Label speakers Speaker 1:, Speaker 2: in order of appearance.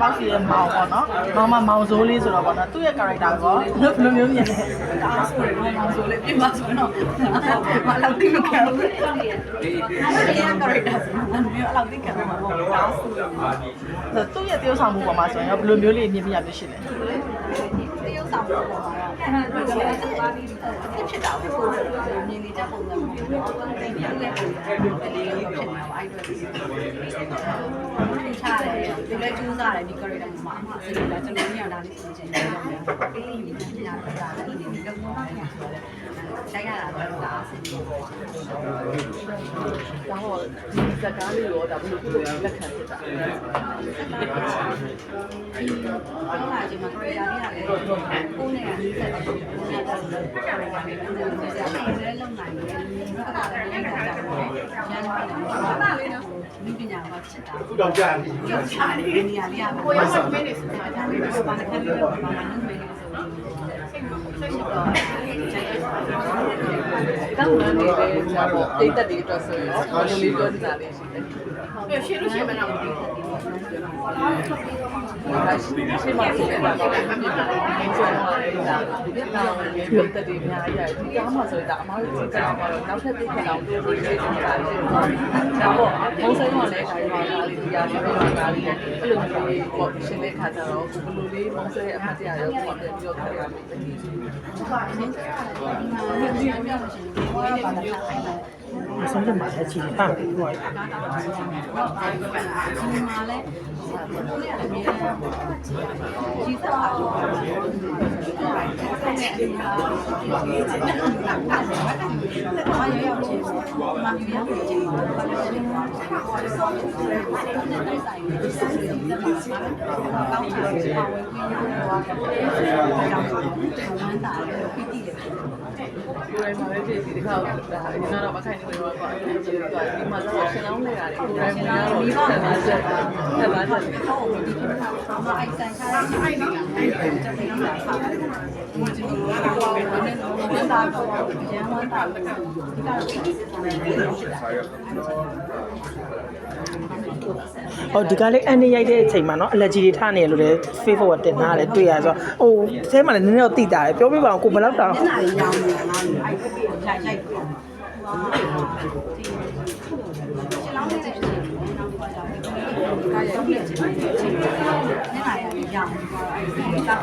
Speaker 1: ပေါက်စီရဲ့မောင်ပေါ့နော်မောင်မမောင်စိုးလေးဆိုတော့ပေါ့နော်သူ့ရဲ့ character ကောဘယ်လိုမျိုးမြင်လဲ
Speaker 2: ဒါဆိုရင်မောင်ဆိုလေပြင်ပါဆိုတော့မလောက်တိမခံဘူးအဲ့ဒါရဲ့ character ဆိုတော့မျိုးအလောက်တိခံမှာပေါ့ဒါဆိုရင်
Speaker 1: ဆိုသူ့ရဲ့တရုပ်ဆောင်မှုပေါ်မှာဆိုရင်ရောဘယ်လိုမျိုးလေးမြင်ပြရမျိုးရှိလဲ
Speaker 2: တရုပ်ဆောင်ပေါ်မှာတော့အဲ့ဒါကလည်းသွားပြီးဖြစ်တာပေါ့မြင်နေကြပုံစံမျိုးတော့တိတ်ပြည့်တဲ့ပုံစံမျိုးလေးရောဖြစ်နေတာပါအဲ့တော့ဒီချားတယ်ဒီလည်းကျူး စားတယ်ဒီ character မှာအမှစိတ်ကကျွန်တော်ညတာလေးသင်ချင်တယ်ပေးယူနေညာတာလည်းဒီလိုတော့ပါတယ်ဆိုတော့ဆိုင်ရတာတော့ဒါအဆင်ပြေပါ
Speaker 1: ဒါဟောဒီဇာတ်ကားလေးရောဒါဘယ်လိုပြုလုပ်လက်ခံဖြစ်တာလဲ
Speaker 2: ဟုတ်လားဒီမှာ career လေးရတယ်ကိုယ်နဲ့အနီးစပ်တယ်ကိုယ်နဲ့တော့ career လေးရတယ်ဒီလိုလည်းလုံနိုင်တယ်ဒီကလည်း လည်းကြတာပေါ့ရန်ကုန်လည်းဒီပညာမှာဖြစ်တာ
Speaker 3: ခုတော့ကြာပြီ
Speaker 2: ကြောက်ချာနေနေရလေးရကိုရဆောင်မင်းနေစမှာဒါလေးကိုပါနေတယ်လို့ပါမနုမေးလို့ဆိုစိတ်တော့တောင်းနေတယ်ကြာပေါ့တိတ်တက်တွေအတွက်ဆိုရင်ဘယ်လိုလေးပြောနေတာလေးရှိတယ်ပြရှင်းလို့ရှင်းမလားမသိဘူး ဒါရှိရှိမှဆိုရင်တော့အမြင်မှာနေဆိုတော့လည်းဒါဒါလည်းပြတ်တည်များရတယ်ဒီကားမှာဆိုရင်ဒါအမားတို့ကြည့်ကြတော့နောက်ထပ်တစ်ခါတော့ပြောလို့ရှိနေတာလေးဒါပေါ့ဘုံဆိုင်ကလည်းဒါရောဒါလေးဒီကားလေးတော့ဒါလေးအဲ့လိုမျိုးပေါ့ရှင်းတဲ့ခါကျတော့ဘယ်လိုလေးဘုံဆိုင်အမှတ်တရရောပေါ့ပြပြောခဲ့ရမယ်ဒီမှာဒီမှာဒီမှာမရှိဘူးဘာလဲဘာလဲအဲ့ဒါ
Speaker 1: အဆုံးသတ်မှာလည်းချီတယ်ဟာဒီဟော
Speaker 2: ဒီမှာလဲကိုလေးရတယ်မြေကြီးစားပါလို့ဆက်နေတယ်ဘာရရောက်ချင်းမာပြရောက်ချင်းဘာလဲဒီမှာဆောင်းနေတယ်တဲ့ဆိုင်ကိုစစ်စစ်တက်ပါမှာကောင်းချာပါဝင်ပြီးတော့ကြောင်းဝမ်းတာလို့ပြီးတည်တယ်
Speaker 1: ကိုယ်တိုင်မှာပဲဖြစ်ဒီတစ်ခါဒါအရင်ကတော့မခိုင်နေတော့ပေါ့အဲ့ဒီကဒီမှာဆိုရှင်လောင်းနေတာလေကိုယ်တိုင်မှာတော့ဒီဆက်ပါဆက်ဆက်ပါဆက်
Speaker 2: ဟုတ်ပြီဒီမှာမအိုက်ဆန်ချားတဲ့အိုက်နေတာအဲ့ဒါကျွန်တော်တို့ကထားတယ်ဒီမှာကျွန်တော်တို့ကဘာလို့လဲဝန် တာတော့ကျန်ဝမ်းတာဒီကတော့ဒီစစ်ပေါ်နေ
Speaker 1: အော်ဒီကလေးအန်နေရိုက်တဲ့အချိန်မှာနော်အလက်ဂျီတွေထနေရလို့လေ face forward တင်ထားတယ်တွေ့ရဆိုဟိုအဲထဲမှာလည်းနည်းနည်းတော့တိတာတယ်ပြောပြပါအောင်ကိုဘယ်လောက်တောင်
Speaker 2: ညနေရောင်းနေတာလားအဲ့ဒီရိုက်ရိုက် နေတယ်ဖြစ်နေတယ်နောက်တစ်ခါကျတော့ကာရိုက်ပြီးချင်းချင်းချင်းမျက်နှာလေးရောင်းပြီးတော့အဲ့ဒီတောက်